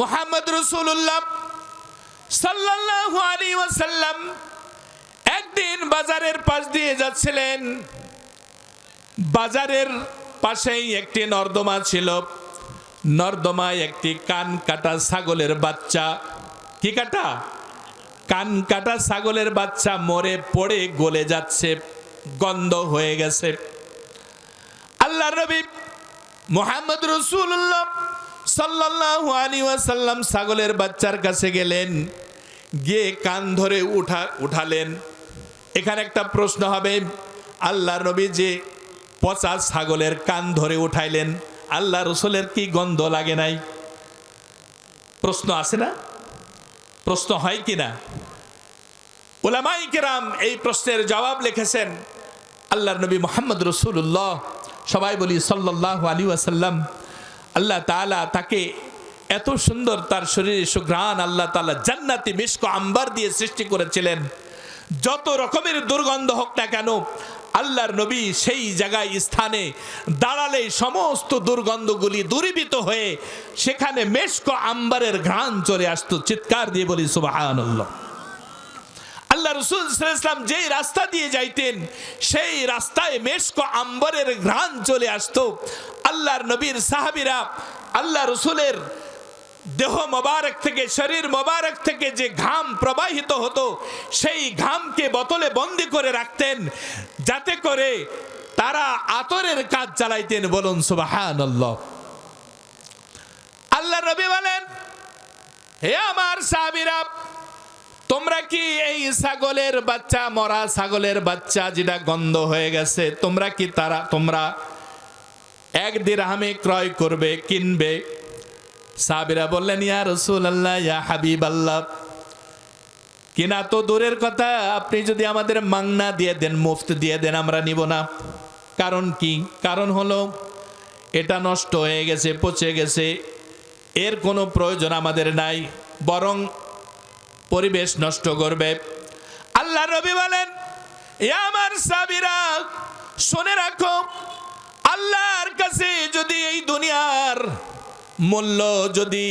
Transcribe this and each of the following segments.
মোহাম্মদ রসুল্লাহ সাল্লাল্লাহু আলাইহি ওয়াসাল্লাম একদিন বাজারের পাশ দিয়ে যাচ্ছিলেন। বাজারের পাশেই একটি নর্দমা ছিল। নর্দমায় একটি কান কাটা ছাগলের বাচ্চা। কি কাটা? কান কাটা ছাগলের বাচ্চা মরে পড়ে গলে যাচ্ছে, গন্ধ হয়ে গেছে। আল্লাহ নবী মোহাম্মদ রসুল্লাহ সাল্লাল্লাহু আলাইহি ওয়াসাল্লাম ছাগলের বাচ্চার কাছে গেলেন, গিয়ে কান ধরে উঠা, উঠালেন। এখানে একটা প্রশ্ন হবে, আল্লাহ নবী যে পচা ছাগলের কান ধরে উঠাইলেন, আল্লাহ রসুলের কি গন্ধ লাগে নাই? প্রশ্ন আছে না? প্রশ্ন হয় কি না? ওলামাই কেরাম এই প্রশ্নের জবাব লিখেছেন, আল্লাহর নবী মোহাম্মদ রসুল্লাহ সবাই বলি সাল্লাহ আলী আসাল্লাম আল্লাহ তালা তাকে এত সুন্দর তার শরীরে সুঘ্রাণ আল্লাহ তালা জান্নাতি মিষ্ক আম্বার দিয়ে সৃষ্টি করেছিলেন। যত রকমের দুর্গন্ধ হোক না কেন, আল্লাহর নবী সেই জায়গায়, স্থানে দাঁড়ালে সমস্ত দুর্গন্ধগুলি দূরীভূত হয়ে সেখানে মেশক আম্বারের ঘ্রাণ চলে আসতো। চিৎকার দিয়ে বলি সুবাহ আল্লাহ রসুল ইসলাম যেই রাস্তা দিয়ে যাইতেন, সেই রাস্তায় মেশক আম্বরের ঘ্রাণ চলে আসতো। আল্লাহর নবীর সাহাবিরা আল্লাহ রসুলের দেহ মোবারক থেকে, শরীর মোবারক থেকে যে ঘাম প্রবাহিত হতো, সেই ঘামকে বোতলে বন্দি করে রাখতেন, যাতে করে তারা আতরের কাজ চালাইতেন। বলুন সুবাহান আল্লাহ রবি বলেন, হে আমার সাহাবিরা তোমরা কি এই ছাগলের বাচ্চা, মরা ছাগলের বাচ্চা যেটা গন্ধ হয়ে গেছে, তোমরা কি তারা, তোমরা এক দিরহামে ক্রয় করবে, কিনবে? সাবিরা বললেন, ইয়া রসুল আল্লাহ ইয়া হাবিব আল্লাহ কিনা তো দূরের কথা, আপনি যদি আমাদের মাংনা দিয়ে দেন, মুফত দিয়ে দেন, আমরা নিব না। কারণ কি? কারণ হলো, এটা নষ্ট হয়ে গেছে, পচে গেছে, এর কোনো প্রয়োজন আমাদের নাই, বরং পরিবেশ নষ্ট করবে। আল্লাহ রবি বলেন আমার সাবিরা, শুনে রাখো, আল্লাহর কাছে যদি এই দুনিয়ার মূল্য যদি,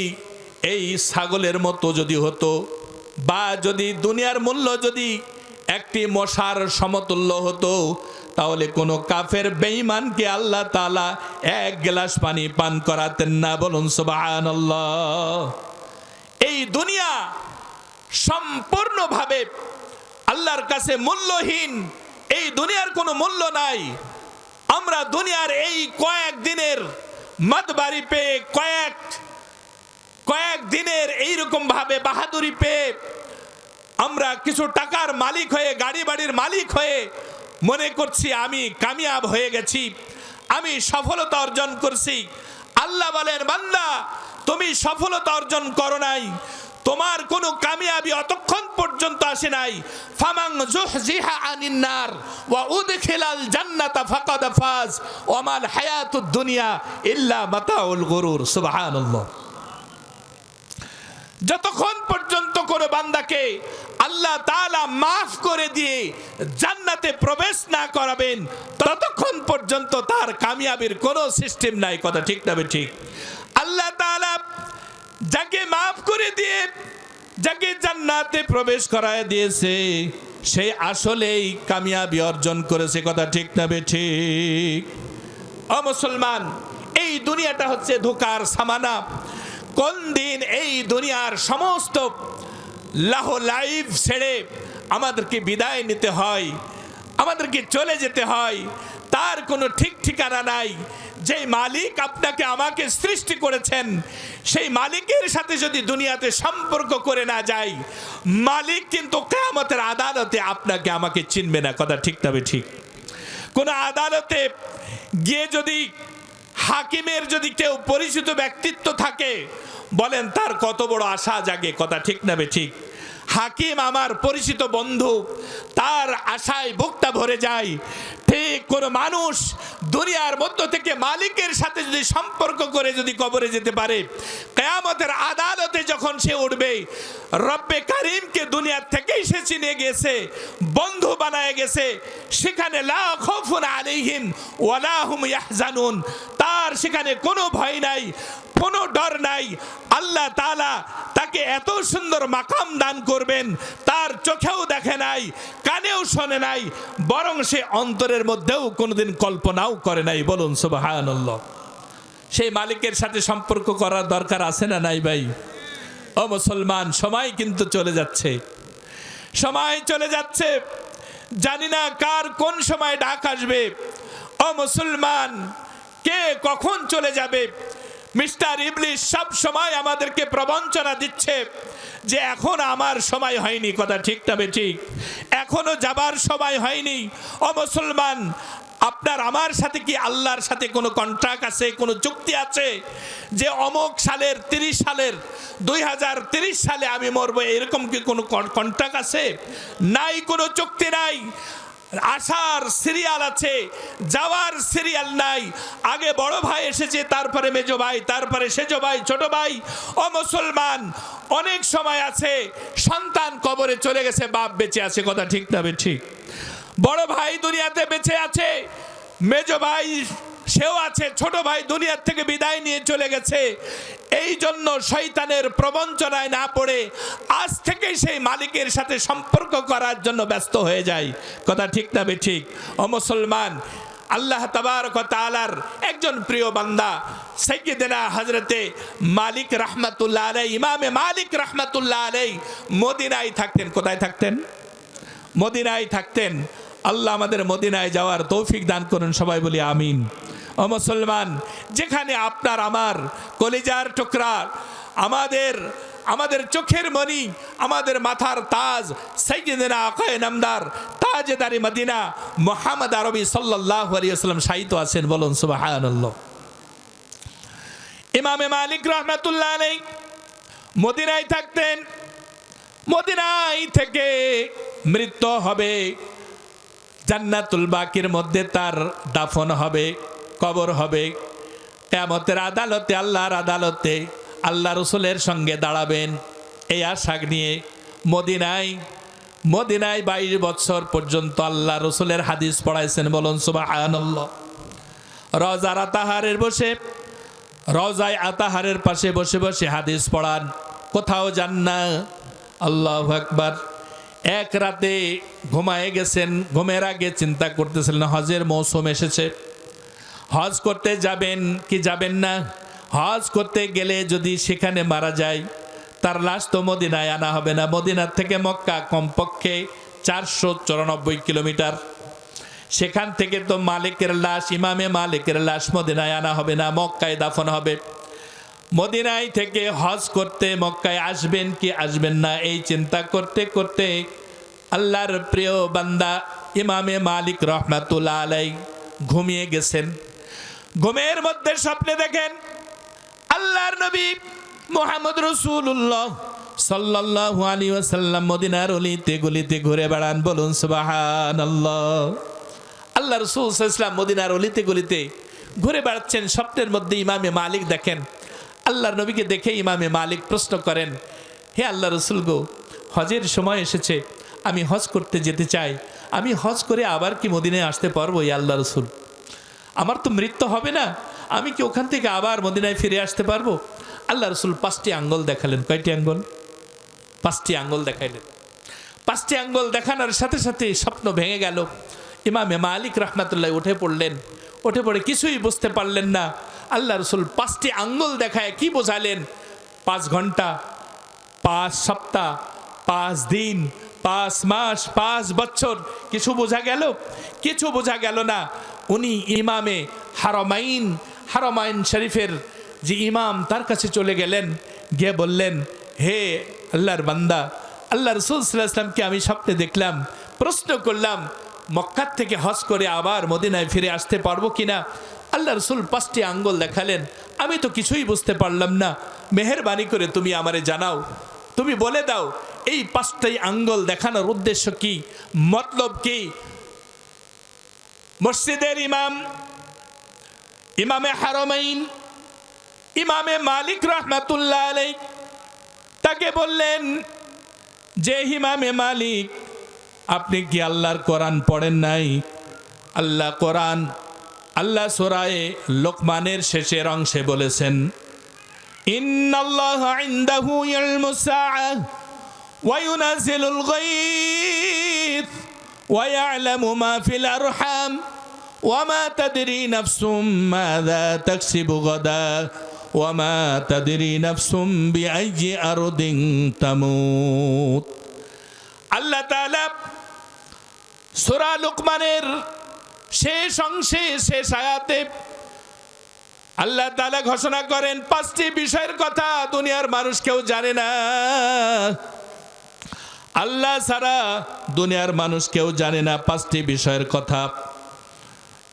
এই ছাগলের মতো যদি হতো, বা যদি দুনিয়ার মূল্য যদি একটি মশার সমতুল্য হতো, তাহলে কোনো কাফের বেঈমানকে আল্লাহ তালা এক গ্লাস পানি পান করাতেন না। বলুন সুবাহ এই দুনিয়া সম্পূর্ণভাবে আল্লাহর কাছে মূল্যহীন। এই দুনিয়ার কোনো মূল্য নাই। আমরা দুনিয়ার এই কয়েক দিনের মদবাড়ি পেয়ে, কয়েক কয়েক দিনের এইরকম ভাবে বাহাদুরি পেয়ে আমরা কিছু টাকার মালিক হয়ে গাড়ি বাড়ির মালিক হয়ে মনে করছি আমি কামিয়াব হয়ে গেছি। আমি সফলতা অর্জন করছি। আল্লাহ বলেন, বান্দা, তুমি সফলতা অর্জন করো নাই। তোমার কোনো কামিয়াবি অতক্ষণ পর্যন্ত আসে নাই। ফামাং জুহজিহা আনিন নার ওয়া উদখিলাল জান্নাতা ফাকাদ ফাজ। ওয়া মাল হায়াতুদ দুনিয়া ইল্লা মাতাউল গুরুর। সুবহানাল্লাহ। যতক্ষণ পর্যন্ত কোনো বান্দাকে আল্লাহ তাআলা মাফ করে দিয়ে জান্নাতে প্রবেশ না করাবেন, ততক্ষণ পর্যন্ত তার কামিয়াবির কোনো সিস্টেম নাই। কথা ঠিক না ঠিক? আল্লাহ তাআলা যাকে মাফ করে দিয়ে, যাকে জান্নাতে প্রবেশ করায় দিয়েছে, সে আসলেই কামিয়াবি অর্জন করেছে। কথা ঠিক না ঠিক? ও মুসলমান, এই দুনিয়াটা হচ্ছে ধোকার সামানা। কোন দিন এই দুনিয়ার সমস্ত লাহ লাইফ ছেড়ে আমাদেরকে বিদায় নিতে হয়? আমাদেরকে চলে যেতে হয়। তার কোনো ঠিক ঠিকানা নাই। যে মালিক আপনাকে আমাকে সৃষ্টি করেছেন, সেই মালিকের সাথে যদি দুনিয়াতে সম্পর্ক করে না যাই মালিক কিন্তু কেয়ামতের আদালতে আপনাকে আমাকে চিনবে না। কথা ঠিক তবে ঠিক। কোনো আদালতে গিয়ে যদি হাকিমের যদি কেউ পরিচিত ব্যক্তিত্ব থাকে, বলেন তার কত বড় আশা জাগে। কথা ঠিক নেবে ঠিক। হাকিম আমার পরিচিত বন্ধু, তার আশায় বুকটা ভরে যায়। ঠিক কোনো মানুষ দুনিয়ার মধ্য থেকে মালিকের সাথে যদি সম্পর্ক করে যদি কবরে যেতে পারে কেয়ামত কেয়ামতের আদালতে যখন সে উঠবে, রব্বে কারিমকে দুনিয়ার থেকেই সে চিনে গেছে, বন্ধু বানায় গেছে, সেখানে লা আলাইহিম ওয়ালা হুম ইয়াহজানুন। তার সেখানে কোনো ভয় নাই। কোনো ডর নাই। আল্লাহ তাআলা তাকে এত সুন্দর মাকাম দান করবেন, তার চোখেও দেখে নাই, কানেও শোনে নাই, বরং সে অন্তরের মধ্যেও কোনোদিন কল্পনাও করে নাই। বলুন, সুবহানাল্লাহ। সেই মালিকের সাথে সম্পর্ক করার দরকার আছে না নাই ভাই? ও মুসলমান, সময় কিন্তু চলে যাচ্ছে। সময় চলে যাচ্ছে। জানি না কার কোন সময় ডাক আসবে। ও মুসলমান, কে কখন চলে যাবে? মিস্টার ইবলিশ সব সময় আমাদেরকে প্রবঞ্চনা দিচ্ছে যে এখন আমার সময় হয়নি। কথা ঠিক তবে ঠিক? এখনও যাবার সময় হয়নি। ও মুসলমান, আপনার আমার সাথে কি আল্লাহর সাথে কোনো কন্ট্রাক্ট আছে, কোনো চুক্তি আছে যে অমক সালের তিরিশ সালের, দুই সালে আমি মরবো, এরকম কি কোনো কন্ট্রাক্ট আছে? নাই, কোনো চুক্তি নাই। আসার সিরিয়াল আছে, যাওয়ার সিরিয়াল নাই। আগে বড় ভাই এসেছে, তারপরে মেজ ভাই, তারপরে সেজ ভাই, ছোট ভাই। ও মুসলমান, অনেক সময় আছে, সন্তান কবরে চলে গেছে, বাপ বেঁচে আছে, কথা ঠিক না ঠিক বড় ভাই দুনিয়াতে বেঁচে আছে, মেজ ভাই সেও আছে, ছোট ভাই দুনিয়ার থেকে বিদায় নিয়ে চলে গেছে। এই জন্য শয়তানের প্রবঞ্চনায় না পড়ে আজ থেকেই সেই মালিকের সাথে সম্পর্ক করার জন্য ব্যস্ত হয়ে যায়। কথা ঠিক না বে ঠিক? ও মুসলমান, আল্লাহ তালার একজন প্রিয় বান্দা সৈয়দনা হজরতে মালিক রহমাতুল্লাহ আলাই ইমামে মালিক রহমাতুল্লাহ আলাই মদিনায় থাকতেন। কোথায় থাকতেন? মদিনায় থাকতেন। আল্লাহ আমাদের মদিনায় যাওয়ার তৌফিক দান করুন, সবাই বলি আমিন। ও মুসলমান, যেখানে আপনার আমার কলিজার টুকরা, আমাদের আমাদের চোখের মণি, আমাদের মাথার তাজ সৈয়দিনা আকায় নামদার, তাজেদারি মদিনা, মোহাম্মদ আরবি সাল্লাহ আলিয়াল্লাম সাহিত্য আছেন, বলুন সুবাহ ইমামে মালিক রহমাতুল্লাহ আলাই মদিনায় থাকতেন, মদিনায় থেকে মৃত্যু হবে, জান্নাতুল বাকির মধ্যে তার দাফন হবে। কবর হবে। কেমতের আদালতে, আল্লাহর আদালতে আল্লাহ রসুলের সঙ্গে দাঁড়াবেন। এই আশাক নিয়ে মদিনায় মদিনায় বাইশ বছর পর্যন্ত আল্লাহ রসুলের হাদিস পড়াইছেন বলুন সুবাহ রজার আতাহারের বসে, রজায় আতাহারের পাশে বসে বসে হাদিস পড়ান। কোথাও যান না। আল্লাহ একবার এক রাতে ঘুমায়ে গেছেন, ঘুমের আগে চিন্তা করতেছিলেন, হজের মৌসুম এসেছে। হজ করতে যাবেন কি যাবেন না? হজ করতে গেলে যদি সেখানে মারা যায়, তার লাশ তো মদিনায় আনা হবে না। মদিনার থেকে মক্কা কমপক্ষে চারশো চুরানব্বই কিলোমিটার। সেখান থেকে তো মালিকের লাশ, ইমামে মালিকের লাশ মদিনায় আনা হবে না, মক্কায় দাফন হবে। মদিনায় থেকে হজ করতে মক্কায় আসবেন কি আসবেন না, এই চিন্তা করতে করতে আল্লাহর প্রিয় বান্দা ইমামে মালিক রহমাতুল্লাহ আলাই ঘুমিয়ে গেছেন। ঘুমের মধ্যে স্বপ্নে দেখেন আল্লাহর নবী মোহাম্মদ রসুল্লাহ সাল্লাহ আলী ওয়াসাল্লাম মদিনার অলিতে গলিতে ঘুরে বেড়ান, বলুন সুবাহান আল্লাহ রসুল ইসলাম মদিনার অলিতে গলিতে ঘুরে বেড়াচ্ছেন, স্বপ্নের মধ্যে ইমামে মালিক দেখেন। আল্লাহর নবীকে দেখে ইমামে মালিক প্রশ্ন করেন, হে আল্লাহ রসুল গো, হজের সময় এসেছে, আমি হজ করতে যেতে চাই, আমি হজ করে আবার কি মদিনায় আসতে পারব এই আল্লাহ রসুল? আমার তো মৃত্যু হবে না, আমি কি ওখান থেকে আবার মদিনায় ফিরে আসতে পারব? আল্লাহ রসুল পাঁচটি আঙ্গল দেখালেন। কয়টি আঙ্গল? পাঁচটি আঙ্গল দেখাইলেন। পাঁচটি আঙ্গল দেখানোর সাথে সাথে স্বপ্ন ভেঙে গেল। ইমামে মালিক রহমাতুল্লাহ উঠে পড়লেন। উঠে পড়ে কিছুই বুঝতে পারলেন না। আল্লাহ রসুল পাঁচটি আঙ্গুল দেখায় কি বোঝালেন? পাঁচ ঘণ্টা, পাঁচ সপ্তাহ, পাঁচ দিন, পাঁচ মাস, পাঁচ বছর, কিছু বোঝা গেল? কিছু বোঝা গেল না। উনি ইমামে হারমাইন হারমাইন শরীফের যে ইমাম তার কাছে চলে গেলেন, গিয়ে বললেন, হে আল্লাহর বান্দা, আল্লাহ রসুল সাল্লাহ আমি স্বপ্নে দেখলাম, প্রশ্ন করলাম, মক্কার থেকে হজ করে আবার মদিনায় ফিরে আসতে পারব কিনা? আল্লাহ রসুল পাঁচটি আঙ্গুল দেখালেন, আমি তো কিছুই বুঝতে পারলাম না, মেহরবানি করে তুমি আমারে জানাও, তুমি বলে দাও, এই পাঁচটাই আঙ্গুল দেখানোর উদ্দেশ্য কি, মতলব কি? মসজিদের ইমাম, ইমামে হারমাইন, ইমামে মালিক রহমাতুল্লাহ আলাই তাকে বললেন, যে ইমামে মালিক, আপনি কি আল্লাহর কোরআন পড়েন নাই? আল্লাহ কোরআন, আল্লাহ সোরায়ে লোকমানের শেষের অংশে বলেছেন, ইন্নাল্লাহ ইনদাহু ওয়া ইউনাজিলুল গায়থ ওয়া ইয়ালামু মা ফিল আরহাম وما تدري نفس ماذا تكسب غدا وما تدري نفس بأي أرض تموت আল্লাহ তাআলা সূরা লুকমানের শেষ অংশে শেষ আয়াতে আল্লাহ তাআলা ঘোষণা করেন পাঁচটি বিষয়ের কথা দুনিয়ার মানুষ কেউ জানে না আল্লাহ ছাড়া দুনিয়ার মানুষ কেউ জানে না পাঁচটি বিষয়ের কথা।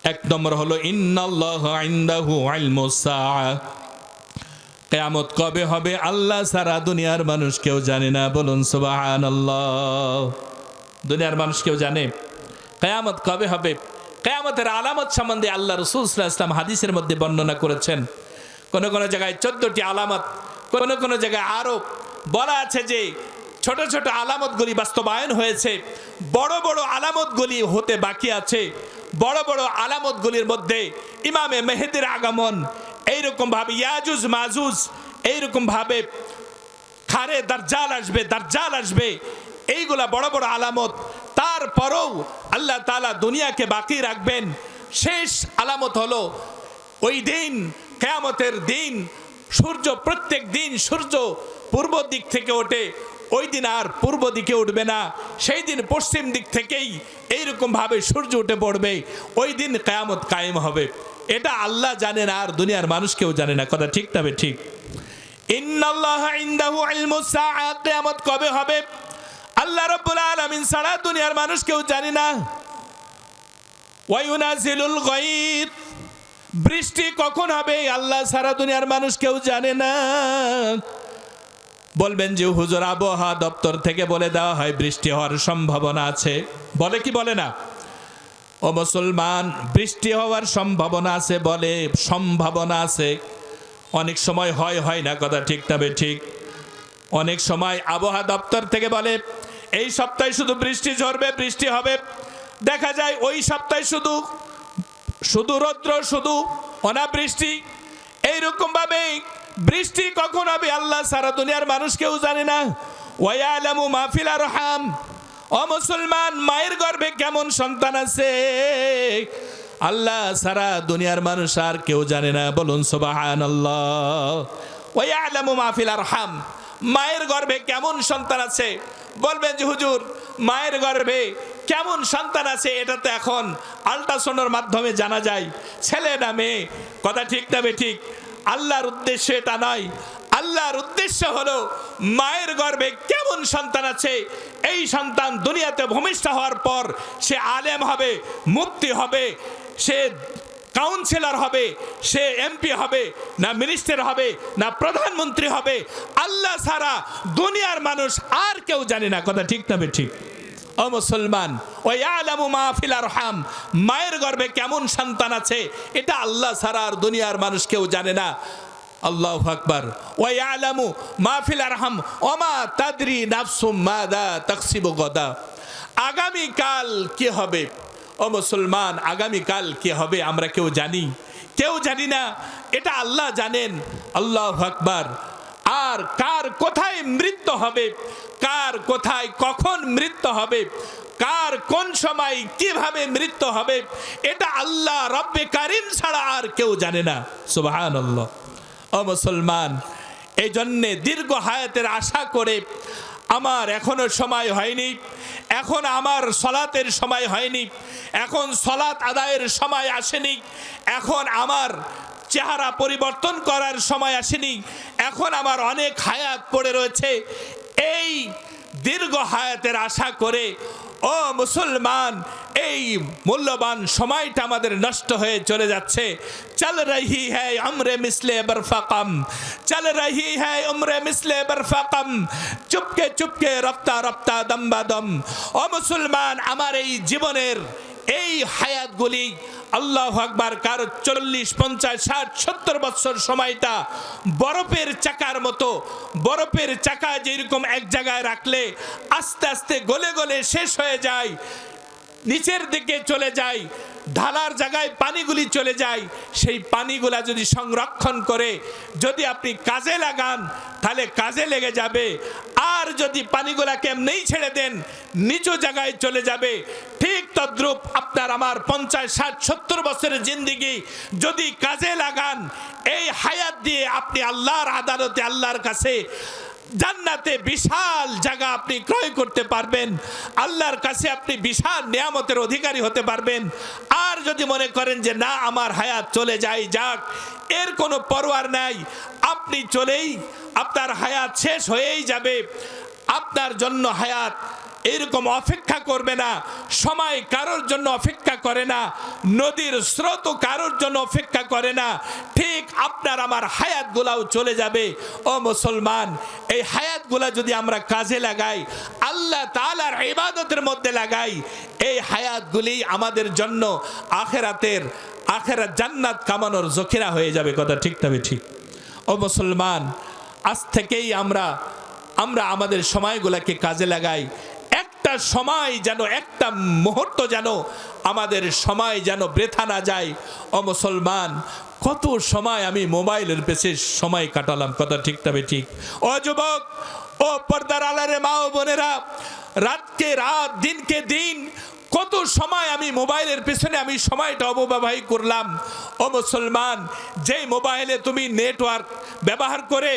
এক নম্বর হলো কেয়ামত কবে হবে আল্লাহ সারা দুনিয়ার মানুষ কেউ জানে না। বলুন, সুবহানাল্লাহ। দুনিয়ার মানুষ কেউ জানে? কেয়ামত কবে হবে? কেয়ামতের আলামত সম্বন্ধে আল্লাহ রসুল সাল্লাল্লাহু আলাইহি ইসলাম হাদিসের মধ্যে বর্ণনা করেছেন। কোন কোন জায়গায় চোদ্দটি আলামত, কোন কোন জায়গায় আরও বলা আছে যে ছোট ছোট আলামতগুলি বাস্তবায়ন হয়েছে। বড় বড় আলামতগুলি হতে বাকি আছে। বড় বড় আলামতগুলির মধ্যে ইমামে মেহেদির আগমন, এইরকম ভাবে ইয়াজুজ মাজুজ, এইরকম ভাবে খারে দার্জাল আসবে দার্জাল আসবে, এইগুলা বড় বড় আলামত। তারপরেও আল্লাহ তালা দুনিয়াকে বাকি রাখবেন। শেষ আলামত হলো ওই দিন, কেয়ামতের দিন, সূর্য প্রত্যেক দিন সূর্য পূর্ব দিক থেকে ওঠে। ওই দিন আর পূর্ব দিকে উঠবে না, সেই দিন পশ্চিম দিক থেকেই এইরকম ভাবে সূর্য উঠে পড়বে, ওই দিন কায়ামত কায়েম হবে। এটা আল্লাহ জানে না আর দুনিয়ার মানুষ কেউ জানে না, কথা ঠিক তবে ঠিক? কবে হবে? আল্লাহ রাব্বুল আলামিন ছাড়া দুনিয়ার মানুষ কেউ জানে না। বৃষ্টি কখন হবে? আল্লাহ সারা দুনিয়ার মানুষ কেউ জানে না। বলবেন যে হুজুর আবহাওয়া দপ্তর থেকে বলে দেওয়া হয়, বৃষ্টি হওয়ার সম্ভাবনা আছে। বলে কি বলে না? ও মুসলমান, বৃষ্টি হওয়ার সম্ভাবনা আছে বলে সম্ভাবনা আছে। অনেক সময় হয় হয় না কথা ঠিক তবে ঠিক। অনেক সময় আবহাওয়া দপ্তর থেকে বলে, এই সপ্তাহে শুধু বৃষ্টি ঝরবে, বৃষ্টি হবে। দেখা যায় ওই সপ্তাহে শুধু শুধু রৌদ্র, শুধু অনাবৃষ্টি। এইরকম ভাবে বৃষ্টি কখন হবে আল্লাহ? সারা দুনিয়ার মানুষ কেউ জানে না। ওয়ালামু মাহফিল আরহাম। ও মুসলমান, মায়ের গর্ভে কেমন সন্তান আছে? আল্লাহ সারা দুনিয়ার মানুষ আর কেউ জানে না। বলুন সুবাহান ওয়ালামু মাহফিল আরহাম। মায়ের গর্ভে কেমন সন্তান আছে? বলবেন যে, হুজুর, মায়ের গর্ভে কেমন সন্তান আছে? এটা তো এখন আল্ট্রাসাউন্ডের মাধ্যমে জানা যায়। ছেলে না মেয়ে? কথা ঠিক তবে ঠিক? আল্লাহর উদ্দেশ্য এটা নয়। আল্লাহর উদ্দেশ্য হলো মায়ের গর্ভে কেমন সন্তান আছে, এই সন্তান দুনিয়াতে ভূমিষ্ঠ হওয়ার পর সে আলেম হবে, মুক্তি হবে, সে কাউন্সিলর হবে, সে এমপি হবে, না মিনিস্টার হবে, না প্রধানমন্ত্রী হবে। আল্লাহ ছাড়া দুনিয়ার মানুষ আর কেউ জানে না। কথা ঠিক তবে ঠিক? ও মুসলমান ওই আলামু মাহফিল আরহাম, মায়ের গর্ভে কেমন সন্তান আছে, এটা আল্লাহ ছাড়া আর দুনিয়ার মানুষ কেউ জানে না। আল্লাহ আকবার। ওই আলামু মাহফিল আরহাম ওমা তাদরি নাফসুম মাদা তাকসিবু গদা। আগামীকাল কি হবে? ও মুসলমান আগামীকাল কি হবে আমরা কেউ জানি। কেউ জানি না, এটা আল্লাহ জানেন। আল্লাহ আকবার। আর কার কোথায় মৃত্যু হবে? কার কোথায় কখন মৃত্যু হবে? কার কোন সময় কীভাবে মৃত্যু হবে? এটা আল্লাহ রব্বে কারিম ছাড়া আর কেউ জানে না। সুবাহান ও মুসলমান এই জন্যে দীর্ঘ হায়াতের আশা করে আমার এখনও সময় হয়নি। এখন আমার সলাতের সময় হয়নি। এখন সলাত আদায়ের সময় আসেনি। এখন আমার চেহারা পরিবর্তন করার সময় আসেনি। এখন আমার অনেক হায়াত পড়ে রয়েছে। এই দীর্ঘ হায়াতের আশা করে, ও মুসলমান, এই মূল্যবান সময়টা আমাদের নষ্ট হয়ে চলে যাচ্ছে। চল রহি হ্যায় আমরে মিসলে বরফাকম, চল রহি হ্যায় উমরে মিসলে বরফাকম, চুপকে চুপকে রপ্তা রপ্তা দম্বা দম। ও মুসলমান, আমার এই জীবনের এই হায়াতগুলি আল্লাহ আকবার কার চল্লিশ, পঞ্চাশ, ষাট, সত্তর বছর সময়টা বরফের চাকার মতো, বরফের চাকা যেরকম এক জায়গায় রাখলে আস্তে আস্তে গলে গলে শেষ হয়ে যায়, নিচের দিকে চলে যায় ঢালার জায়গায় পানিগুলি চলে যায়, সেই পানিগুলা যদি সংরক্ষণ করে, যদি আপনি কাজে লাগান, তাহলে কাজে লেগে যাবে। আর যদি পানিগুলাকে এমনিই ছেড়ে দেন, নিচু জায়গায় চলে যাবে। ঠিক তদ্রূপ আপনার আমার পঞ্চাশ, ষাট, সত্তর বছরের জিন্দিগি যদি কাজে লাগান, এই হায়াত দিয়ে আপনি আল্লাহর আদালতে, আল্লাহর কাছে জান্নাতে বিশাল জায়গা আপনি ক্রয় করতে পারবেন। আল্লাহর কাছে আপনি বিশাল নিয়ামতের অধিকারী হতে পারবেন। আর যদি মনে করেন যে না, আমার হায়াত চলে যাই যাক, এর কোনো পরোয়ার নাই। আপনি চলেই আপনার হায়াত শেষ হয়েই যাবে। আপনার জন্য হায়াত এরকম অপেক্ষা করবে না। সময় কারোর জন্য অপেক্ষা করে না। নদীর স্রোত কারোর জন্য অপেক্ষা করে না। ঠিক আপনার আমার হায়াতগুলাও চলে যাবে। ও মুসলমান, এই হায়াতগুলা যদি আমরা কাজে লাগাই, আল্লাহ তালার ইবাদতের মধ্যে লাগাই, এই হায়াতগুলি আমাদের জন্য আখেরাতের, আখেরাত জান্নাত কামানোর জখিরা হয়ে যাবে। কথা ঠিক তবে ঠিক? ও মুসলমান, আজ থেকেই আমরা আমরা আমাদের সময়গুলোকে কাজে লাগাই। একটা সময় যেন, একটা মুহূর্ত যেন আমাদের সময় যেন বৃথা না যায়। ও মুসলমান, কত সময় আমি মোবাইলের পেছে সময় কাটালাম, কথা ঠিক তবে ঠিক। ও যুবক, ও পর্দার আলারে মা ও বোনেরা, রাতকে রাত, দিনকে দিন কত সময় আমি মোবাইলের পেছনে আমি সময়টা অপব্যবহার করলাম। ও মুসলমান, যেই মোবাইলে তুমি নেটওয়ার্ক ব্যবহার করে,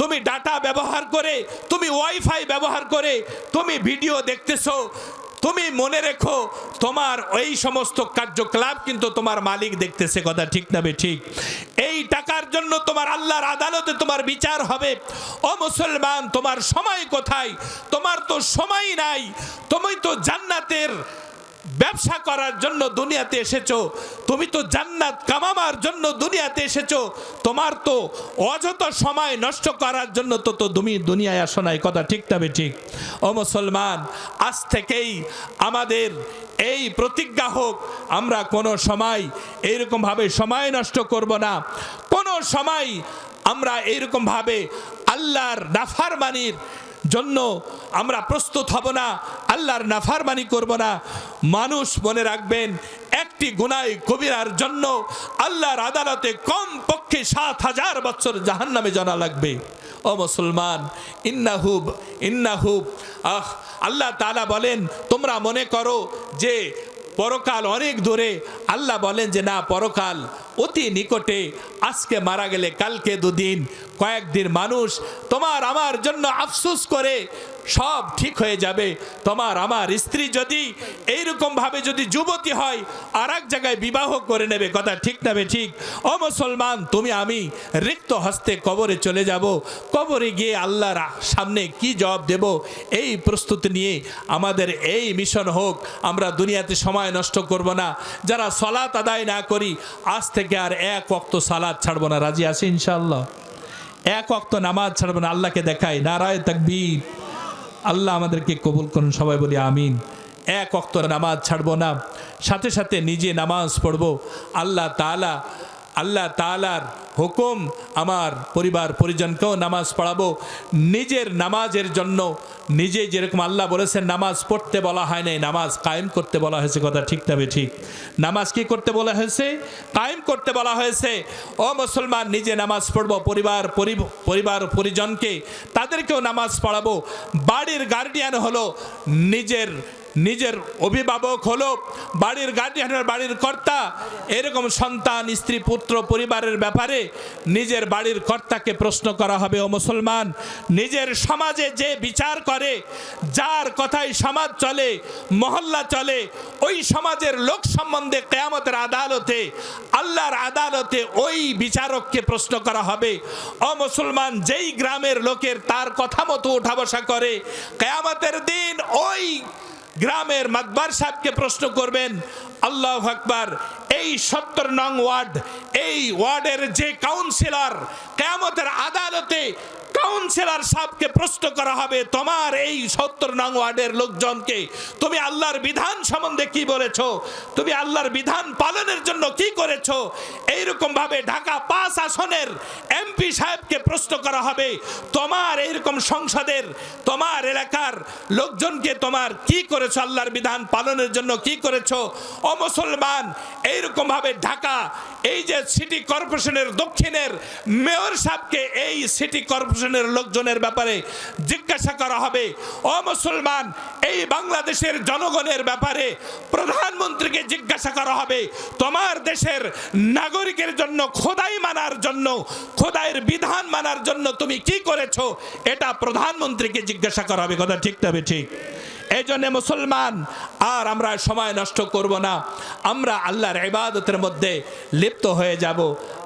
তুমি ডাটা ব্যবহার করে, তুমি ওয়াইফাই ব্যবহার করে, তুমি ভিডিও দেখতেছো, তুমি মনে রেখো তোমার ওই সমস্ত কার্যকলাপ কিন্তু তোমার মালিক দেখতেছে, কথা ঠিক না ঠিক? এই টাকার জন্য তোমার আল্লাহর আদালতে তোমার বিচার হবে। ও মুসলমান, তোমার সময় কোথায়? তোমার তো সময় নাই, তুমি তো জান্নাতের ব্যবসা করার জন্য দুনিয়াতে এসেছ, তুমি তো জান্নাত কামাবার জন্য দুনিয়াতে এসেছ, তোমার তো অযথা সময় নষ্ট করার জন্য তো তো তুমি দুনিয়ায় আসো নাই, কথা ঠিক তবে ঠিক? ও মুসলমান, আজ থেকেই আমাদের এই প্রতিজ্ঞা হোক, আমরা কোনো সময় এইরকমভাবে সময় নষ্ট করব না, কোনো সময় আমরা এইরকমভাবে আল্লাহর নাফারমানির জন্য আমরা প্রস্তুত হব না, আল্লাহর নাফারমানি করব না। মানুষ মনে রাখবেন, একটি গুনায় কবিরার জন্য আল্লাহর আদালতে কম পক্ষে সাত হাজার বছর জাহান নামে জানা লাগবে। ও মুসলমান ইন্নাহুব ইন্নাহুব আহ, আল্লাহ তালা বলেন, তোমরা মনে করো যে পরকাল অনেক দূরে। আল্লাহ বলেন যে, না, পরকাল অতি নিকটে। আজকে মারা গেলে কালকে দুদিন। কয়েকদিন মানুষ তোমার, আমার জন্য আফসুস করে সব ঠিক হয়ে যাবে। তোমার, আমার স্ত্রী যদি এইরকম ভাবে যদি যুবতী হয় আর এক জায়গায় বিবাহ করে নেবে। কথা ঠিক নেবে ঠিক? ও মুসলমান, তুমি, আমি রিক্ত হস্তে কবরে চলে যাব। কবরে গিয়ে আল্লাহর সামনে কি জবাব দেব? এই প্রস্তুতি নিয়ে আমাদের এই মিশন হোক। আমরা দুনিয়াতে সময় নষ্ট করব না। যারা সলাত আদায় না করি, আজ থেকে আর এক অক্ত সালাদ ছাড়বো না। রাজি আছি ইনশাল্লাহ এক অক্ত নামাজ ছাড়বো না। আল্লাহকে দেখাই। নারায় তাকবীর। আল্লাহ আমাদেরকে কবুল করুন, সবাই বলি আমিন। এক অক্ত নামাজ ছাড়বো না, সাথে সাথে নিজে নামাজ পড়ব। আল্লাহ তালা আল্লাহ তালার হুকুম আমার পরিবার পরিজনকেও নামাজ পড়াবো। নিজের নামাজের জন্য নিজে যেরকম আল্লাহ বলেছেন, নামাজ পড়তে বলা হয় নাই, নামাজ কায়েম করতে বলা হয়েছে, কথা ঠিক তবে ঠিক। নামাজ কি করতে বলা হয়েছে? কায়েম করতে বলা হয়েছে, ও মুসলমান, নিজে নামাজ পড়ব, পরিবার পরি- পরিবার পরিজনকে তাদেরকেও নামাজ পড়াবো। বাড়ির গার্ডিয়ান হলো নিজের নিজের অভিভাবক হলো বাড়ির গার্ডিয়ানের বাড়ির কর্তা। এরকম সন্তান, স্ত্রী, পুত্র, পরিবারের ব্যাপারে নিজের বাড়ির কর্তাকে প্রশ্ন করা হবে, ও মুসলমান, নিজের সমাজে যে বিচার করে, যার কথায় সমাজ চলে, মহল্লা চলে, ওই সমাজের লোক সম্বন্ধে কেয়ামতের আদালতে, আল্লাহর আদালতে ওই বিচারককে প্রশ্ন করা হবে, ও মুসলমান, যেই গ্রামের লোকের তার কথা মতো উঠা বসা করে, কেয়ামতের দিন ওই গ্রামের মাকবার সাহেবকে প্রশ্ন করবেন, আল্লাহ আকবার, এই সত্তর নং ওয়ার্ড, এই ওয়ার্ডের যে কাউন্সিলর কেয়ামতের আদালতে কাউন্সিলর সাহেবকে প্রশ্ন করা হবে, তোমার এই সত্তর নং ওয়ার্ডের লোকজনকে তুমি আল্লাহর বিধান সম্বন্ধে কি বলেছ? তুমি আল্লাহর বিধান পালনের জন্য কি করেছ? এইরকম ভাবে ঢাকা পাঁচ আসনের এমপি সাহেবকে প্রশ্ন করা হবে, তোমার এইরকম সংসদের, তোমার এলাকার লোকজনকে তোমার কি করেছ? আল্লাহর বিধান পালনের জন্য কি করেছ? ও মুসলমান এইরকম ভাবে ঢাকা, এই যে সিটি কর্পোরেশনের দক্ষিণের মেয়র সাহেবকে এই সিটি কর্পোরেশনের লোকজনের ব্যাপারে জিজ্ঞাসা করা হবে। ও মুসলমান, এই বাংলাদেশের জনগণের ব্যাপারে প্রধানমন্ত্রীকে জিজ্ঞাসা করা হবে। তোমার দেশের নাগরিকের জন্য, খোদাই মানার জন্য, খোদাইয়ের বিধান মানার জন্য তুমি কি করেছ? এটা প্রধানমন্ত্রীকে জিজ্ঞাসা করা হবে। কথা ঠিক তবে ঠিক? এই জন্য মুসলমান, আর আমরা সময় নষ্ট করব না। আমরা আল্লাহর ইবাদতের মধ্যে লিপ্ত হয়ে যাব।